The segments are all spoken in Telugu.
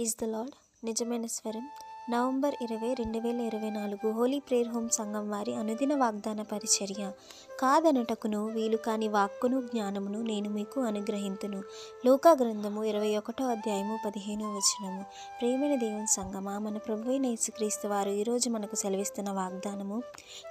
ఈజ్ ద లాడ్ నిజమైన స్వరం. నవంబర్ ఇరవై రెండు వేల ఇరవై నాలుగు హోలీ ప్రేయర్ హోమ్ సంఘం వారి అనుదిన వాగ్దాన పరిచర్య. కాదనటకును వీలు కాని వాక్కును జ్ఞానమును నేను మీకు అనుగ్రహింతును. లోకా గ్రంథము ఇరవై ఒకటో అధ్యాయము పదిహేనో వచనము. ప్రేమైన దేవుని సంగమా మన ప్రభు యేసుక్రీస్తు వారు ఈరోజు మనకు సెలవిస్తున్న వాగ్దానము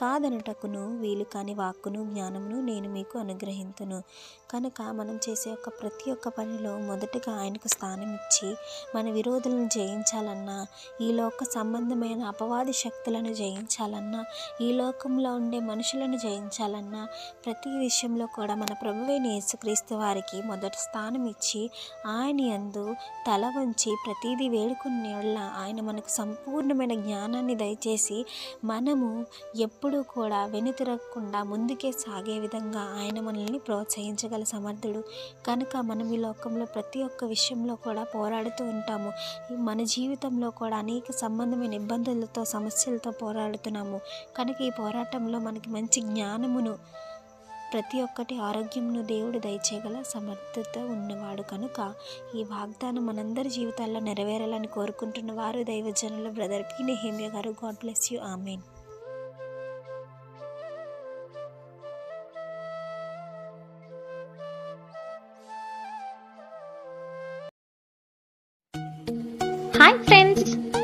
కాదనటకును వీలు కాని వాక్కును జ్ఞానమును నేను మీకు అనుగ్రహింతును. కనుక మనం చేసే ఒక ప్రతి ఒక్క పనిలో మొదటగా ఆయనకు స్థానం ఇచ్చి మన విరోధులను జయించాలన్నా ఈలో లోక సంబంధమైన అపవాది శక్తులను జయించాలన్నా ఈ లోకంలో ఉండే మనుషులను జయించాలన్నా ప్రతి విషయంలో కూడా మన ప్రభువైన యేసుక్రీస్తు వారికి మొదటి స్థానం ఇచ్చి ఆయన యందు తల వంచి ప్రతిదీ వేడుకునే వల్ల ఆయన మనకు సంపూర్ణమైన జ్ఞానాన్ని దయచేసి మనము ఎప్పుడూ కూడా వెనుతిరగకుండా ముందుకే సాగే విధంగా ఆయన మనల్ని ప్రోత్సహించగల సమర్థుడు. కనుక మనం ఈ లోకంలో ప్రతి ఒక్క విషయంలో కూడా పోరాడుతూ ఉంటాము. మన జీవితంలో కూడా అనేక సంబంధమైన ఇబ్బందులతో సమస్యలతో పోరాడుతున్నాము. కనుక ఈ పోరాటంలో మనకి మంచి జ్ఞానమును ప్రతి ఒక్కటి ఆరోగ్యమును దేవుడు దయచేయగల సమర్థత ఉన్నవాడు కనుక ఈ వాగ్దానం మనందరి జీవితాల్లో నెరవేరాలని కోరుకుంటున్న వారు దైవజనుల బ్రదర్ పి. నెహేమియా గారు. God bless you. Amen. Hi friends.